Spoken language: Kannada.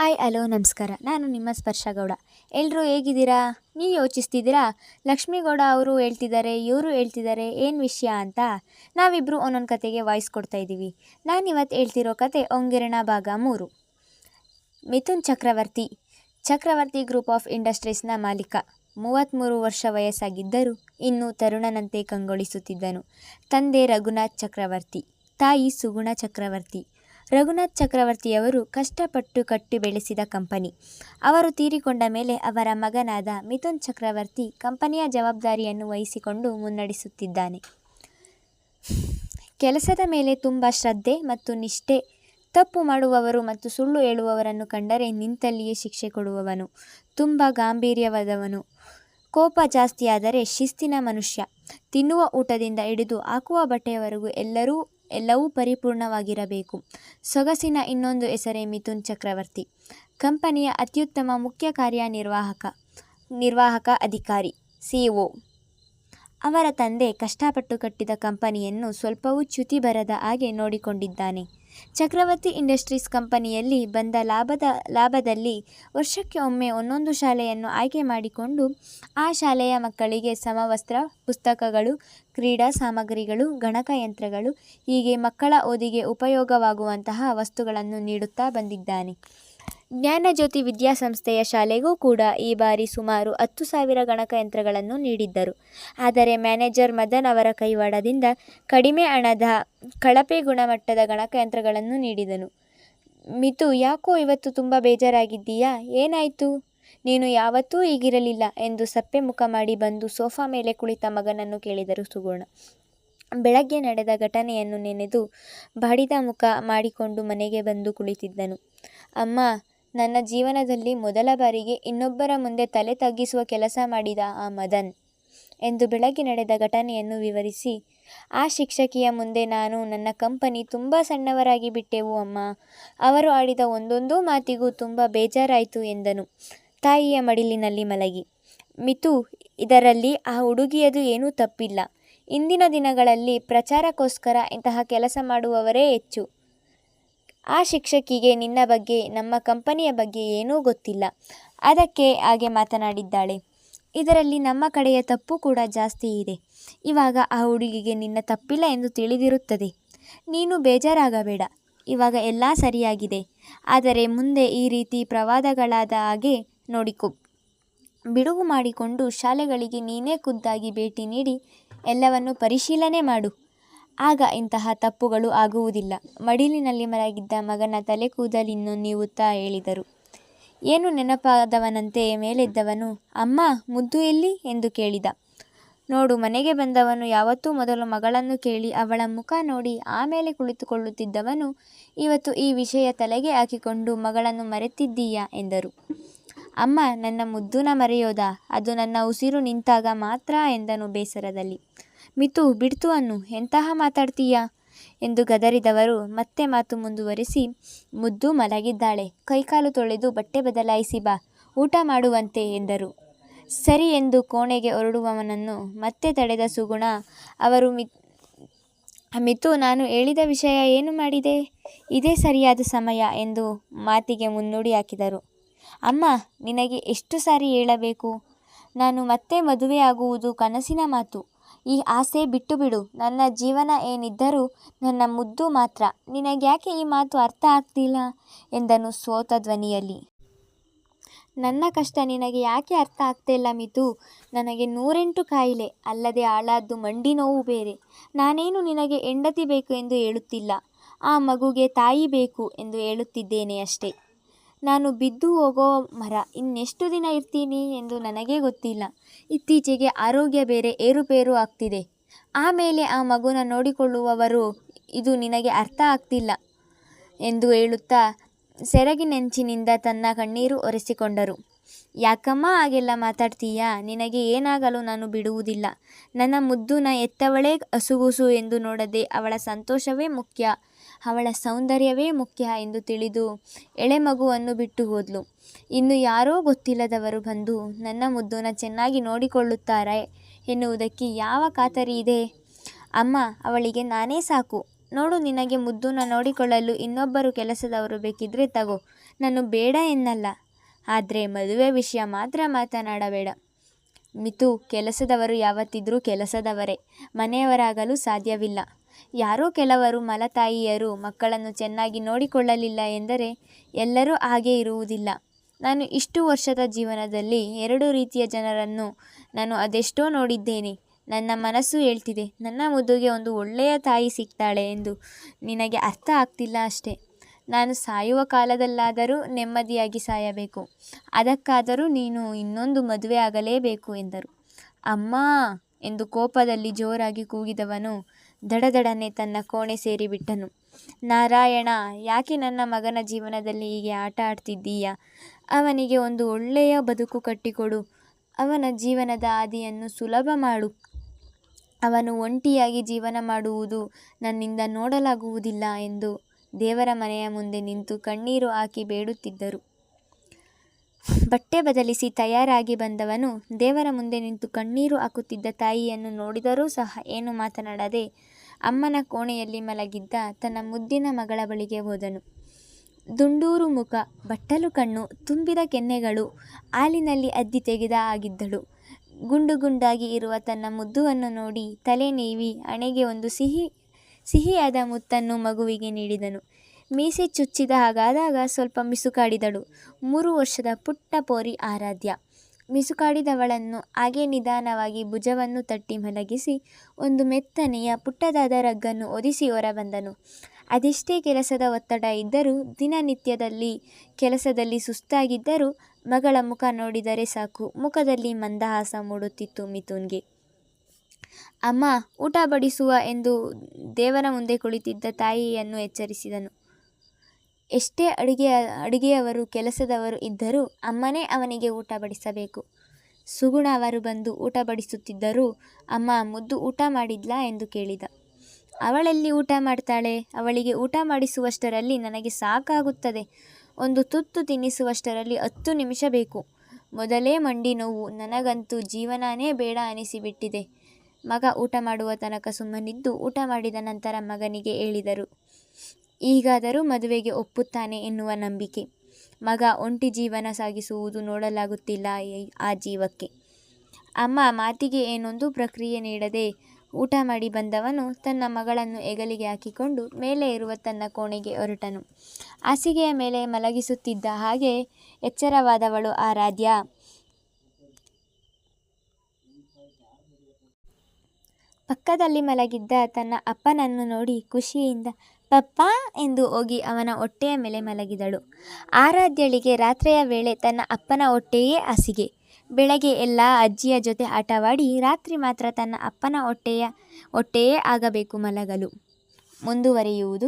ಹಾಯ್, ಹಲೋ, ನಮಸ್ಕಾರ. ನಾನು ನಿಮ್ಮ ಸ್ಪರ್ಶ ಗೌಡ ಎಲ್ಲರೂ ಹೇಗಿದ್ದೀರಾ? ನೀವು ಯೋಚಿಸ್ತಿದ್ದೀರಾ? ಲಕ್ಷ್ಮೀಗೌಡ ಅವರು ಹೇಳ್ತಿದ್ದಾರೆ, ಇವರು ಹೇಳ್ತಿದ್ದಾರೆ, ಏನು ವಿಷಯ ಅಂತ ನಾವಿಬ್ಬರು ಒಂದೊಂದು ಕತೆಗೆ ವಾಯ್ಸ್ ಕೊಡ್ತಾ ಇದ್ದೀವಿ. ನಾನು ಇವತ್ತು ಹೇಳ್ತಿರೋ ಕತೆ ಒಂಗಿರಣ ಭಾಗ ಮೂರು. ಮಿಥುನ್ ಚಕ್ರವರ್ತಿ. ಚಕ್ರವರ್ತಿ ಗ್ರೂಪ್ ಆಫ್ ಇಂಡಸ್ಟ್ರೀಸ್ನ ಮಾಲೀಕ. ಮೂವತ್ತ್ಮೂರು ವರ್ಷ ವಯಸ್ಸಾಗಿದ್ದರೂ ಇನ್ನೂ ತರುಣನಂತೆ ಕಂಗೊಳಿಸುತ್ತಿದ್ದನು. ತಂದೆ ರಘುನಾಥ್ ಚಕ್ರವರ್ತಿ, ತಾಯಿ ಸುಗುಣ ಚಕ್ರವರ್ತಿ. ರಘುನಾಥ್ ಚಕ್ರವರ್ತಿಯವರು ಕಷ್ಟಪಟ್ಟು ಕಟ್ಟಿ ಬೆಳೆಸಿದ ಕಂಪನಿ. ಅವರು ತೀರಿಕೊಂಡ ಮೇಲೆ ಅವರ ಮಗನಾದ ಮಿಥುನ್ ಚಕ್ರವರ್ತಿ ಕಂಪನಿಯ ಜವಾಬ್ದಾರಿಯನ್ನು ವಹಿಸಿಕೊಂಡು ಮುನ್ನಡೆಸುತ್ತಿದ್ದಾನೆ. ಕೆಲಸದ ಮೇಲೆ ತುಂಬ ಶ್ರದ್ಧೆ ಮತ್ತು ನಿಷ್ಠೆ, ತಪ್ಪು ಮಾಡುವವರು ಮತ್ತು ಸುಳ್ಳು ಹೇಳುವವರನ್ನು ಕಂಡರೆ ನಿಂತಲ್ಲಿಯೇ ಶಿಕ್ಷೆ ಕೊಡುವವನು, ತುಂಬ ಗಾಂಭೀರ್ಯವಾದವನು. ಕೋಪ ಜಾಸ್ತಿಯಾದರೆ ಶಿಸ್ತಿನ ಮನುಷ್ಯ. ತಿನ್ನುವ ಊಟದಿಂದ ಹಿಡಿದು ಹಾಕುವ ಬಟ್ಟೆಯವರೆಗೂ ಎಲ್ಲರೂ ಎಲ್ಲವೂ ಪರಿಪೂರ್ಣವಾಗಿರಬೇಕು. ಸೊಗಸಿನ ಇನ್ನೊಂದು ಹೆಸರೇ ಮಿಥುನ್ ಚಕ್ರವರ್ತಿ. ಕಂಪನಿಯ ಅತ್ಯುತ್ತಮ ಮುಖ್ಯ ಕಾರ್ಯನಿರ್ವಾಹಕ, ನಿರ್ವಾಹಕ ಅಧಿಕಾರಿ ಸಿಇಒ ಅವರ ತಂದೆ ಕಷ್ಟಪಟ್ಟು ಕಟ್ಟಿದ ಕಂಪನಿಯನ್ನು ಸ್ವಲ್ಪವೂ ಚ್ಯುತಿ ಬರದ ಹಾಗೆ ನೋಡಿಕೊಂಡಿದ್ದಾನೆ. ಚಕ್ರವರ್ತಿ ಇಂಡಸ್ಟ್ರೀಸ್ ಕಂಪನಿಯಲ್ಲಿ ಬಂದ ಲಾಭದ, ಲಾಭದಲ್ಲಿ ವರ್ಷಕ್ಕೆ ಒಮ್ಮೆ ಒಂದೊಂದು ಶಾಲೆಯನ್ನು ಆಯ್ಕೆ ಮಾಡಿಕೊಂಡು, ಆ ಶಾಲೆಯ ಮಕ್ಕಳಿಗೆ ಸಮವಸ್ತ್ರ, ಪುಸ್ತಕಗಳು, ಕ್ರೀಡಾ ಸಾಮಗ್ರಿಗಳು ಗಣಕಯಂತ್ರಗಳು ಹೀಗೆ ಮಕ್ಕಳ ಓದಿಗೆ ಉಪಯೋಗವಾಗುವಂತಹ ವಸ್ತುಗಳನ್ನು ನೀಡುತ್ತಾ ಬಂದಿದ್ದಾನೆ. ಜ್ಞಾನಜ್ಯೋತಿ ವಿದ್ಯಾಸಂಸ್ಥೆಯ ಶಾಲೆಗೂ ಕೂಡ ಈ ಬಾರಿ ಸುಮಾರು ಹತ್ತು ಸಾವಿರ ಗಣಕಯಂತ್ರಗಳನ್ನು ನೀಡಿದ್ದರು. ಆದರೆ ಮ್ಯಾನೇಜರ್ ಮದನ್ ಅವರ ಕೈವಾಡದಿಂದ ಕಡಿಮೆ ಹಣದ ಕಳಪೆ ಗುಣಮಟ್ಟದ ಗಣಕಯಂತ್ರಗಳನ್ನು ನೀಡಿದನು. ಮಿತು, ಯಾಕೋ ಇವತ್ತು ತುಂಬ ಬೇಜಾರಾಗಿದ್ದೀಯಾ? ಏನಾಯಿತು? ನೀನು ಯಾವತ್ತೂ ಹೀಗಿರಲಿಲ್ಲ ಎಂದು ಸಪ್ಪೆ ಮುಖ ಮಾಡಿ ಬಂದು ಸೋಫಾ ಮೇಲೆ ಕುಳಿತ ಮಗನನ್ನು ಕೇಳಿದರು ಸುಗುಣ. ಬೆಳಗ್ಗೆ ನಡೆದ ಘಟನೆಯನ್ನು ನೆನೆದು ಬಾಡಿದ ಮುಖ ಮಾಡಿಕೊಂಡು ಮನೆಗೆ ಬಂದು ಕುಳಿತಿದ್ದನು. ಅಮ್ಮ ನನ್ನ ಜೀವನದಲ್ಲಿ ಮೊದಲ ಬಾರಿಗೆ ಇನ್ನೊಬ್ಬರ ಮುಂದೆ ತಲೆ ತಗ್ಗಿಸುವ ಕೆಲಸ ಮಾಡಿದ ಆ ಮದನ್. ಎಂದು ಬೆಳಗ್ಗೆ ನಡೆದ ಘಟನೆಯನ್ನು ವಿವರಿಸಿ, ಆ ಶಿಕ್ಷಕಿಯ ಮುಂದೆ ನಾನು ನನ್ನ ಕಂಪನಿ ತುಂಬ ಸಣ್ಣವರಾಗಿ ಬಿಟ್ಟೆವು ಅಮ್ಮ. ಅವರು ಆಡಿದ ಒಂದೊಂದು ಮಾತಿಗೂ ತುಂಬ ಬೇಜಾರಾಯಿತು ಎಂದನು. ತಾಯಿಯ ಮಡಿಲಿನಲ್ಲಿ ಮಲಗಿ, ಮಿತು, ಇದರಲ್ಲಿ ಆ ಹುಡುಗಿಯದು ಏನೂ ತಪ್ಪಿಲ್ಲ. ಇಂದಿನ ದಿನಗಳಲ್ಲಿ ಪ್ರಚಾರಕ್ಕೋಸ್ಕರ ಇಂತಹ ಕೆಲಸ ಮಾಡುವವರೇ ಹೆಚ್ಚು. ಆ ಶಿಕ್ಷಕಿಗೆ ನಿನ್ನ ಬಗ್ಗೆ, ನಮ್ಮ ಕಂಪನಿಯ ಬಗ್ಗೆ ಏನೂ ಗೊತ್ತಿಲ್ಲ. ಅದಕ್ಕೆ ಹಾಗೆ ಮಾತನಾಡಿದ್ದಾಳೆ. ಇದರಲ್ಲಿ ನಮ್ಮ ಕಡೆಯ ತಪ್ಪು ಕೂಡ ಜಾಸ್ತಿ ಇದೆ. ಇವಾಗ ಆ ಹುಡುಗಿಗೆ ನಿನ್ನ ತಪ್ಪಿಲ್ಲ ಎಂದು ತಿಳಿದಿರುತ್ತದೆ. ನೀನು ಬೇಜಾರಾಗಬೇಡ. ಇವಾಗ ಎಲ್ಲ ಸರಿಯಾಗಿದೆ. ಆದರೆ ಮುಂದೆ ಈ ರೀತಿ ಪ್ರವಾದಗಳಾದ ಹಾಗೆ ನೋಡಿಕೊ. ಬಿಡುವು ಮಾಡಿಕೊಂಡು ಶಾಲೆಗಳಿಗೆ ನೀನೇ ಖುದ್ದಾಗಿ ಭೇಟಿ ನೀಡಿ ಎಲ್ಲವನ್ನು ಪರಿಶೀಲನೆ ಮಾಡು. ಆಗ ಇಂತಹ ತಪ್ಪುಗಳು ಆಗುವುದಿಲ್ಲ. ಮಡಿಲಿನಲ್ಲಿ ಮಲಗಿದ್ದ ಮಗನ ತಲೆ ಕೂದಲಿನ್ನು ನೀವುತ್ತಾ ಹೇಳಿದರು. ಏನು ನೆನಪಾದವನಂತೆ ಮೇಲೆದ್ದವನು, ಅಮ್ಮ, ಮುದ್ದು ಎಲ್ಲಿ? ಎಂದು ಕೇಳಿದ. ನೋಡು, ಮನೆಗೆ ಬಂದವನು ಯಾವತ್ತೂ ಮೊದಲು ಮಗಳನ್ನು ಕೇಳಿ ಅವಳ ಮುಖ ನೋಡಿ ಆಮೇಲೆ ಕುಳಿತುಕೊಳ್ಳುತ್ತಿದ್ದವನು ಇವತ್ತು ಈ ವಿಷಯ ತಲೆಗೆ ಹಾಕಿಕೊಂಡು ಮಗಳನ್ನು ಮರೆತಿದ್ದೀಯಾ? ಎಂದರು. ಅಮ್ಮ, ನನ್ನ ಮುದ್ದುನ ಮರೆಯೋದಾ? ಅದು ನನ್ನ ಉಸಿರು ನಿಂತಾಗ ಮಾತ್ರ? ಎಂದನು ಬೇಸರದಲ್ಲಿ. ಮಿತು ಬಿಡ್ತು ಅನ್ನು, ಎಂತಹ ಮಾತಾಡ್ತೀಯಾ? ಎಂದು ಗದರಿದವರು ಮತ್ತೆ ಮಾತು ಮುಂದುವರಿಸಿ, ಮುದ್ದು ಮಲಗಿದ್ದಾಳೆ. ಕೈಕಾಲು ತೊಳೆದು ಬಟ್ಟೆ ಬದಲಾಯಿಸಿ ಬಾ, ಊಟ ಮಾಡುವಂತೆ ಎಂದರು. ಸರಿ ಎಂದು ಕೋಣೆಗೆ ಹೊರಡುವವನನ್ನು ಮತ್ತೆ ತಡೆದ ಸುಗುಣ, ಅವರು ಮಿ, ಮಿತು ನಾನು ಹೇಳಿದ ವಿಷಯ ಏನು ಮಾಡಿದೆ? ಇದೇ ಸರಿಯಾದ ಸಮಯ ಎಂದು ಮಾತಿಗೆ ಮುನ್ನುಡಿ ಹಾಕಿದರು. ಅಮ್ಮ, ನಿನಗೆ ಎಷ್ಟು ಸಾರಿ ಹೇಳಬೇಕು? ನಾನು ಮತ್ತೆ ಮದುವೆ ಆಗುವುದು ಕನಸಿನ ಮಾತು. ಈ ಆಸೆ ಬಿಟ್ಟು ಬಿಡು ನನ್ನ ಜೀವನ ಏನಿದ್ದರೂ ನನ್ನ ಮುದ್ದು ಮಾತ್ರ. ನಿನಗ್ಯಾಕೆ ಈ ಮಾತು ಅರ್ಥ ಆಗ್ತಿಲ್ಲ? ಎಂದನು ಸೋತ ಧ್ವನಿಯಲ್ಲಿ. ನನ್ನ ಕಷ್ಟ ನಿನಗೆ ಯಾಕೆ ಅರ್ಥ ಆಗ್ತಿಲ್ಲ ಮಿತು? ನನಗೆ ನೂರೆಂಟು ಕಾಯಿಲೆ, ಅಲ್ಲದೆ ಆಳಾದ್ದು ಮಂಡಿ ನೋವು ಬೇರೆ. ನಾನೇನು ನಿನಗೆ ಹೆಂಡತಿ ಬೇಕು ಎಂದು ಹೇಳುತ್ತಿಲ್ಲ? ಆ ಮಗುಗೆ ತಾಯಿ ಬೇಕು ಎಂದು ಹೇಳುತ್ತಿದ್ದೇನೆ ಅಷ್ಟೇ. ನಾನು ಬಿದ್ದು ಹೋಗೋ ಮರ, ಇನ್ನೆಷ್ಟು ದಿನ ಇರ್ತೀನಿ ಎಂದು ನನಗೆ ಗೊತ್ತಿಲ್ಲ. ಇತ್ತೀಚೆಗೆ ಆರೋಗ್ಯ ಬೇರೆ ಏರುಪೇರು ಆಗ್ತಿದೆ. ಆಮೇಲೆ ಆ ಮಗುನ ನೋಡಿಕೊಳ್ಳುವವರು ಇದು ನಿನಗೆ ಅರ್ಥ ಆಗ್ತಿಲ್ಲ ಎಂದು ಹೇಳುತ್ತಾ ಸೆರಗಿನೆಂಚಿನಿಂದ ತನ್ನ ಕಣ್ಣೀರು ಒರೆಸಿಕೊಂಡರು. ಯಾಕಮ್ಮ ಹಾಗೆಲ್ಲ ಮಾತಾಡ್ತೀಯಾ? ನಿನಗೆ ಏನಾಗಲು ನಾನು ಬಿಡುವುದಿಲ್ಲ. ನನ್ನ ಮುದ್ದುನ ಎತ್ತವಳೇ ಅಸುಗುಸು ಎಂದು ನೋಡದೆ ಅವಳ ಸಂತೋಷವೇ ಮುಖ್ಯ. ಅವಳ ಸೌಂದರ್ಯವೇ ಮುಖ್ಯ ಎಂದು ತಿಳಿದು ಎಳೆ ಮಗುವನ್ನು ಬಿಟ್ಟು ಹೋದ್ಲು. ಇನ್ನು ಯಾರೋ ಗೊತ್ತಿಲ್ಲದವರು ಬಂದು ನನ್ನ ಮುದ್ದುನ ಚೆನ್ನಾಗಿ ನೋಡಿಕೊಳ್ಳುತ್ತಾರೆ ಎನ್ನುವುದಕ್ಕೆ ಯಾವ ಖಾತರಿ ಇದೆ? ಅಮ್ಮ, ಅವಳಿಗೆ ನಾನೇ ಸಾಕು. ನೋಡು, ನಿನಗೆ ಮುದ್ದುನ ನೋಡಿಕೊಳ್ಳಲು ಇನ್ನೊಬ್ಬರು ಕೆಲಸದವರು ಬೇಕಿದ್ರೆ ತಗೋ. ನಾನು ಬೇಡ ಎನ್ನಲ್ಲ. ಆದರೆ ಮದುವೆ ವಿಷಯ ಮಾತ್ರ ಮಾತನಾಡಬೇಡ. ಮಿತು, ಕೆಲಸದವರು ಯಾವತ್ತಿದ್ರೂ ಕೆಲಸದವರೇ. ಮನೆಯವರಾಗಲು ಸಾಧ್ಯವಿಲ್ಲ. ಯಾರೋ ಕೆಲವರು ಮಲತಾಯಿಯರು ಮಕ್ಕಳನ್ನು ಚೆನ್ನಾಗಿ ನೋಡಿಕೊಳ್ಳಲಿಲ್ಲ ಎಂದರೆ ಎಲ್ಲರೂ ಹಾಗೆ ಇರುವುದಿಲ್ಲ. ನಾನು ಇಷ್ಟು ವರ್ಷದ ಜೀವನದಲ್ಲಿ ಎರಡು ರೀತಿಯ ಜನರನ್ನು ನಾನು ಅದೆಷ್ಟೋ ನೋಡಿದ್ದೇನೆ. ನನ್ನ ಮನಸ್ಸು ಹೇಳ್ತಿದೆ, ನನ್ನ ಮುದ್ದುಗೆ ಒಂದು ಒಳ್ಳೆಯ ತಾಯಿ ಸಿಗ್ತಾಳೆ ಎಂದು ನಿನಗೆ ಅರ್ಥ ಆಗ್ತಿಲ್ಲ ಅಷ್ಟೇ. ನಾನು ಸಾಯುವ ಕಾಲದಲ್ಲಾದರೂ ನೆಮ್ಮದಿಯಾಗಿ ಸಾಯಬೇಕು. ಅದಕ್ಕಾದರೂ ನೀನು ಇನ್ನೊಂದು ಮದುವೆ ಆಗಲೇಬೇಕು ಎಂದರು. ಅಮ್ಮ ಎಂದು ಕೋಪದಲ್ಲಿ ಜೋರಾಗಿ ಕೂಗಿದವನು ದಡದಡನೆ ತನ್ನ ಕೋಣೆ ಸೇರಿಬಿಟ್ಟನು ನಾರಾಯಣ, ಯಾಕೆ ನನ್ನ ಮಗನ ಜೀವನದಲ್ಲಿ ಹೀಗೆ ಆಟ ಆಡ್ತಿದ್ದೀಯಾ? ಅವನಿಗೆ ಒಂದು ಒಳ್ಳೆಯ ಬದುಕು ಕಟ್ಟಿಕೊಡು. ಅವನ ಜೀವನದ ಹಾದಿಯನ್ನು ಸುಲಭ ಮಾಡು. ಅವನು ಒಂಟಿಯಾಗಿ ಜೀವನ ಮಾಡುವುದು ನನ್ನಿಂದ ನೋಡಲಾಗುವುದಿಲ್ಲ ಎಂದು ದೇವರ ಮನೆಯ ಮುಂದೆ ನಿಂತು ಕಣ್ಣೀರು ಹಾಕಿ ಬೇಡುತ್ತಿದ್ದರು. ಬಟ್ಟೆ ಬದಲಿಸಿ ತಯಾರಾಗಿ ಬಂದವನು ದೇವರ ಮುಂದೆ ನಿಂತು ಕಣ್ಣೀರು ಹಾಕುತ್ತಿದ್ದ ತಾಯಿಯನ್ನು ನೋಡಿದರೂ ಸಹ ಏನು ಮಾತನಾಡದೆ ಅಮ್ಮನ ಕೋಣೆಯಲ್ಲಿ ಮಲಗಿದ್ದ ತನ್ನ ಮುದ್ದಿನ ಮಗಳ ಬಳಿಗೆ ಹೋದನು. ದುಂಡೂರು ಮುಖ, ಬಟ್ಟಲು ಕಣ್ಣು, ತುಂಬಿದ ಕೆನ್ನೆಗಳು, ಹಾಲಿನಲ್ಲಿ ಅದ್ದಿ ತೆಗೆದ ಆಗಿದ್ದಳು. ಗುಂಡು ಗುಂಡಾಗಿ ಇರುವ ತನ್ನ ಮುದ್ದುವನ್ನು ನೋಡಿ ತಲೆ ನೀವಿ, ಹಣೆಗೆ ಒಂದು ಸಿಹಿ ಸಿಹಿಯಾದ ಮುತ್ತನ್ನು ಮಗುವಿಗೆ ನೀಡಿದನು. ಮೀಸೆ ಚುಚ್ಚಿದ ಹಾಗಾದಾಗ ಸ್ವಲ್ಪ ಮಿಸುಕಾಡಿದಳು. ಮೂರು ವರ್ಷದ ಪುಟ್ಟ ಪೋರಿ ಆರಾಧ್ಯ. ಮಿಸುಕಾಡಿದವಳನ್ನು ಹಾಗೆ ನಿಧಾನವಾಗಿ ಭುಜವನ್ನು ತಟ್ಟಿ ಮಲಗಿಸಿ ಒಂದು ಮೆತ್ತನೆಯ ಪುಟ್ಟದಾದ ರಗ್ಗನ್ನು ಒದಿಸಿ ಹೊರಬಂದನು. ಅದೆಷ್ಟೇ ಕೆಲಸದ ಒತ್ತಡ ಇದ್ದರೂ ದಿನನಿತ್ಯದಲ್ಲಿ ಕೆಲಸದಲ್ಲಿ ಸುಸ್ತಾಗಿದ್ದರೂ ಮಗಳ ಮುಖ ನೋಡಿದರೆ ಸಾಕು. ಮುಖದಲ್ಲಿ ಮಂದಹಾಸ ಮೂಡುತ್ತಿತ್ತು ಮಿಥುನ್ಗೆ. ಅಮ್ಮ, ಊಟ ಬಡಿಸುವ ಎಂದು ದೇವರ ಮುಂದೆ ಕುಳಿತಿದ್ದ ತಾಯಿಯನ್ನು ಎಚ್ಚರಿಸಿದನು. ಎಷ್ಟೇ ಅಡುಗೆ, ಅಡುಗೆಯವರು, ಕೆಲಸದವರು ಇದ್ದರೂ ಅಮ್ಮನೇ ಅವನಿಗೆ ಊಟ ಬಡಿಸಬೇಕು. ಸುಗುಣ ಅವರು ಬಂದು ಊಟ ಬಡಿಸುತ್ತಿದ್ದರೂ ಅಮ್ಮ ಮುದ್ದು ಊಟ ಮಾಡಿದ್ಲಾ ಎಂದು ಕೇಳಿದ. ಅವಳೆಲ್ಲಿ ಊಟ ಮಾಡ್ತಾಳೆ? ಅವಳಿಗೆ ಊಟ ಮಾಡಿಸುವಷ್ಟರಲ್ಲಿ ನನಗೆ ಸಾಕಾಗುತ್ತದೆ. ಒಂದು ತುತ್ತು ತಿನ್ನಿಸುವಷ್ಟರಲ್ಲಿ ಹತ್ತು ನಿಮಿಷ ಬೇಕು. ಮೊದಲೇ ಮಂಡಿ ನೋವು. ನನಗಂತೂ ಜೀವನನೇ ಬೇಡ ಅನಿಸಿಬಿಟ್ಟಿದೆ. ಮಗ ಊಟ ಮಾಡುವ ತನಕ ಸುಮ್ಮನಿದ್ದು ಊಟ ಮಾಡಿದ ನಂತರ ಮಗನಿಗೆ ಹೇಳಿದರು, ಈಗಾದರೂ ಮದುವೆಗೆ ಒಪ್ಪುತ್ತಾನೆ ಎನ್ನುವ ನಂಬಿಕೆ. ಮಗ ಒಂಟಿ ಜೀವನ ಸಾಗಿಸುವುದು ನೋಡಲಾಗುತ್ತಿಲ್ಲ ಆ ಜೀವಕ್ಕೆ. ಅಮ್ಮ ಮಾತಿಗೆ ಏನೊಂದು ಪ್ರಕ್ರಿಯೆ ನೀಡದೆ ಊಟ ಮಾಡಿ ಬಂದವನು ತನ್ನ ಮಗಳನ್ನು ಹೆಗಲಿಗೆ ಹಾಕಿಕೊಂಡು ಮೇಲೆ ಇರುವ ತನ್ನ ಕೋಣೆಗೆ ಹೊರಟನು. ಹಾಸಿಗೆಯ ಮೇಲೆ ಮಲಗಿಸುತ್ತಿದ್ದ ಹಾಗೆ ಎಚ್ಚರವಾದವಳು ಆರಾಧ್ಯ ಪಕ್ಕದಲ್ಲಿ ಮಲಗಿದ್ದ ತನ್ನ ಅಪ್ಪನನ್ನು ನೋಡಿ ಖುಷಿಯಿಂದ, ಪಪ್ಪ ಎಂದು ಹೋಗಿ ಅವನ ಹೊಟ್ಟೆಯ ಮೇಲೆ ಮಲಗಿದಳು. ಆರಾಧ್ಯಳಿಗೆ ರಾತ್ರಿಯ ವೇಳೆ ತನ್ನ ಅಪ್ಪನ ಹೊಟ್ಟೆಯೇ ಹಾಸಿಗೆ. ಬೆಳಗ್ಗೆ ಎಲ್ಲ ಅಜ್ಜಿಯ ಜೊತೆ ಆಟವಾಡಿ ರಾತ್ರಿ ಮಾತ್ರ ತನ್ನ ಅಪ್ಪನ ಹೊಟ್ಟೆಯ, ಹೊಟ್ಟೆಯೇ ಆಗಬೇಕು ಮಲಗಲು. ಮುಂದುವರಿಯುವುದು